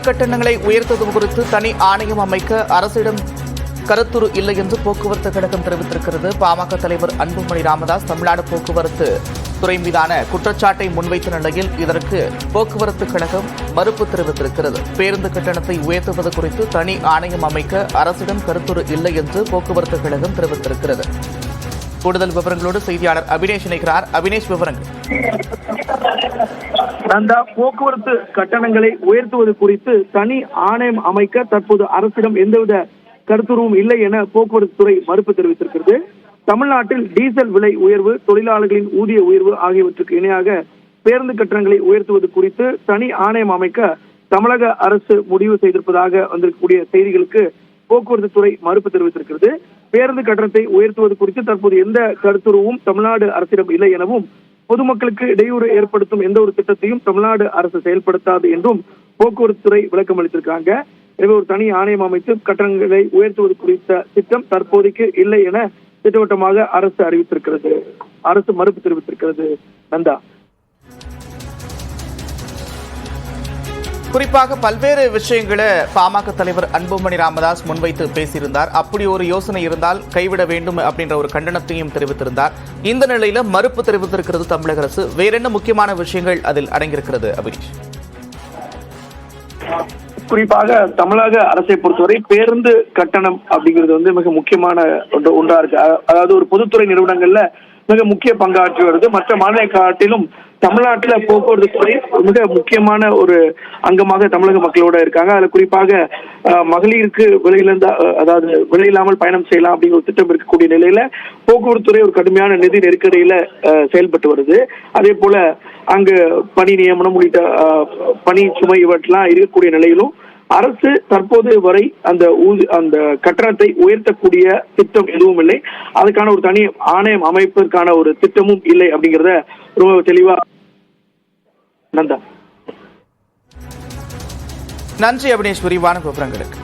கட்டணங்களை உயர்த்ததும் குறித்து தனி ஆணையம் அமைக்க அரசிடம் கருத்துரு இல்லை என்று போக்குவரத்து கழகம் தெரிவித்திருக்கிறது. பாமக தலைவர் அன்புமணி ராமதாஸ் தமிழ்நாடு போக்குவரத்து துறை மீதான குற்றச்சாட்டை முன்வைத்த நிலையில் இதற்கு போக்குவரத்து கழகம் மறுப்பு தெரிவித்திருக்கிறது. பேருந்து கட்டணத்தை உயர்த்துவது குறித்து தனி ஆணையம் அமைக்க அரசிடம் கருத்துரு இல்லை என்று போக்குவரத்து கழகம் தெரிவித்திருக்கிறது. கூடுதல் விவரங்களோடு செய்தியாளர் அபினேஷ் இணைக்கிறார் அபினேஷ் விவரங்கள். நந்தா போக்குவரத்து கட்டணங்களை உயர்த்துவது குறித்து தனி ஆணையம் அமைக்க தற்போது அரசிடம் எந்தவித கருத்துருவும் இல்லை என போக்குவரத்து துறை மறுப்பு தெரிவித்திருக்கிறது. தமிழ்நாட்டில் டீசல் விலை உயர்வு தொழிலாளர்களின் ஊதிய உயர்வு ஆகியவற்றுக்கு இணையாக பேருந்து கட்டணங்களை உயர்த்துவது குறித்து தனி ஆணையம் அமைக்க தமிழக அரசு முடிவு செய்திருப்பதாக வந்திருக்கக்கூடிய செய்திகளுக்கு போக்குவரத்து துறை மறுப்பு தெரிவித்திருக்கிறது. பேருந்து கட்டணத்தை உயர்த்துவது குறித்து தற்போது எந்த கருத்துருவும் தமிழ்நாடு அரசிடம் இல்லை எனவும் பொதுமக்களுக்கு இடையூறு ஏற்படுத்தும் எந்த ஒரு திட்டத்தையும் தமிழ்நாடு அரசு செயல்படுத்தாது என்றும் போக்குவரத்து துறை விளக்கம் அளித்திருக்காங்க. எனவே ஒரு தனி ஆணையம் அமைத்து கட்டணங்களை உயர்த்துவது குறித்த திட்டம் தற்போதைக்கு இல்லை என திட்டவட்டமாக அரசு அறிவித்திருக்கிறது. அரசு மறுப்பு தெரிவித்திருக்கிறது. நந்தா. குறிப்பாக பல்வேறு விஷயங்களை பாமக தலைவர் அன்புமணி ராமதாஸ் முன்வைத்து பேசியிருந்தார். அப்படி ஒரு யோசனை இருந்தால் கைவிட வேண்டும் அப்படின்ற ஒரு கண்டனத்தையும் தெரிவித்திருந்தார். இந்த நிலையில மறுப்பு தெரிவித்திருக்கிறது தமிழக அரசு. வேறென்ன முக்கியமான விஷயங்கள் அதில் அடங்கியிருக்கிறது அபிஷ் குறிப்பாக தமிழக அரசை பொறுத்தவரை பேருந்து கட்டணம் அப்படிங்கிறது வந்து மிக முக்கியமான ஒன்றா இருக்கு. அதாவது ஒரு பொதுத்துறை நிறுவனங்கள்ல மிக முக்கிய பங்காற்றி வருது. மற்ற மாநில காட்டிலும் தமிழ்நாட்டில் போக்குவரத்து துறை மிக முக்கியமான ஒரு அங்கமாக தமிழக மக்களோட இருக்காங்க. அதுல குறிப்பாக மகளிருக்கு விலையிலிருந்த அதாவது விலையில்லாமல் பயணம் செய்யலாம் அப்படிங்கிற ஒரு திட்டம் இருக்கக்கூடிய நிலையில போக்குவரத்து துறை ஒரு கடுமையான நிதி நெருக்கடியில செயல்பட்டு வருது. அதே போல அங்கு பணி நியமனம் உள்ளிட்ட பணி சுமை இவற்றெல்லாம் இருக்கக்கூடிய நிலையிலும் அரசு தற்போது வரை அந்த அந்த கட்டணத்தை உயர்த்தக்கூடிய திட்டம் எதுவும் இல்லை. அதுக்கான ஒரு தனி ஆணையம் அமைப்பதற்கான ஒரு திட்டமும் இல்லை அப்படிங்கிறத ரொம்ப தெளிவா நந்தா. நன்றி அபினேஷ் விரிவான விவரங்களுக்கு